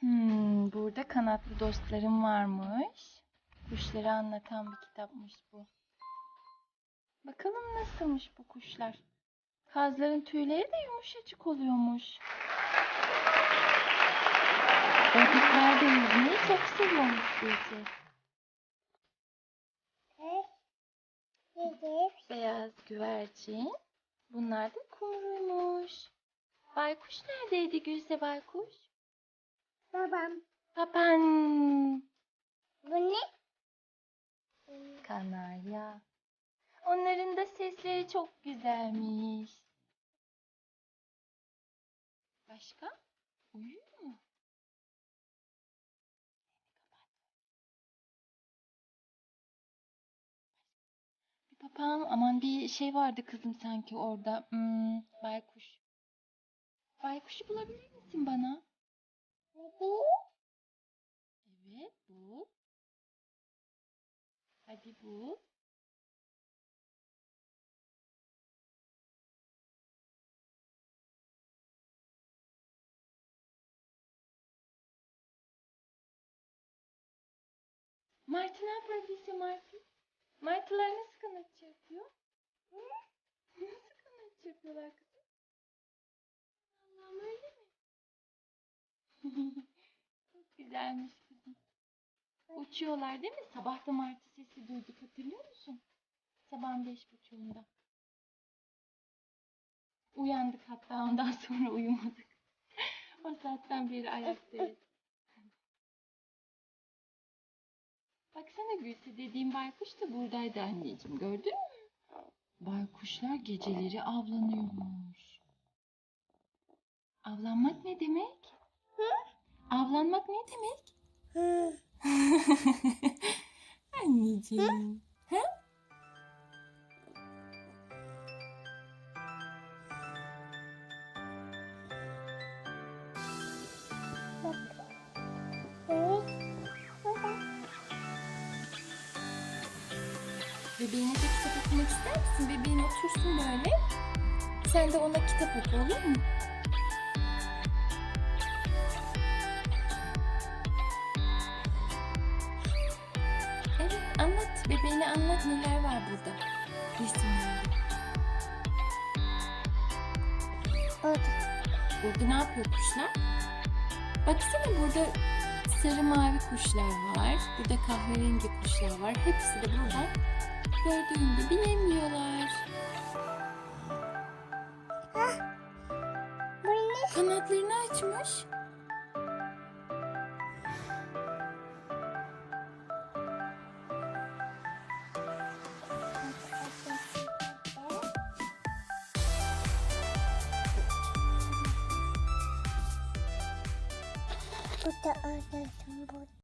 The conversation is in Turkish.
Hmm, burada kanatlı dostlarım varmış. Kuşları anlatan bir kitapmış bu. Bakalım nasılmış bu kuşlar. Kazların tüyleri de yumuşacık oluyormuş. Ördekler de yüzmeyi çok seviyormuş Gülce. Beyaz güvercin. Bunlar da kumruymuş. Baykuş neredeydi Gülse baykuş? Babam. Papan. Bu ne? Kanarya. Onların da sesleri çok güzelmiş. Başka? Uyuyor mu? Bir papağan, aman bir şey vardı kızım sanki orada. Hmm, baykuş. Baykuşu bulabilir misin bana? Bu? Evet, bu. Hadi bu. Martı ne yapar Gülse Martı? Martılar nasıl kanat çırpıyor? Hı? Nasıl kanat çırpıyorlar? Allah'ım öyle mi? Çok güzelmiş. Uçuyorlar değil mi? Sabah da martı sesi duyduk hatırlıyor musun? Sabahın beş buçuğunda. Uyandık hatta ondan sonra uyumadık. o saatten beri ayaktayız. Baksana Gülse dediğim baykuş da buradaydı anneciğim gördün mü? Baykuşlar geceleri avlanıyormuş. Avlanmak ne demek? Avlanmak ne demek? Hı. Anneciğim. Burada. Bebeğine de kitap okumak ister misin? Bebeğin otursun böyle. Sen de ona kitap oku olur mu? Anlat. Neler var burada. Resimlerde. Burada. Burada ne yapıyor kuşlar? Baksana burada sarı mavi kuşlar var. Burada kahverengi kuşlar var. Hepsi de burada gördüğün gibi yemiyorlar. Bu ne? Kanatlarını açmış. Bu da orada.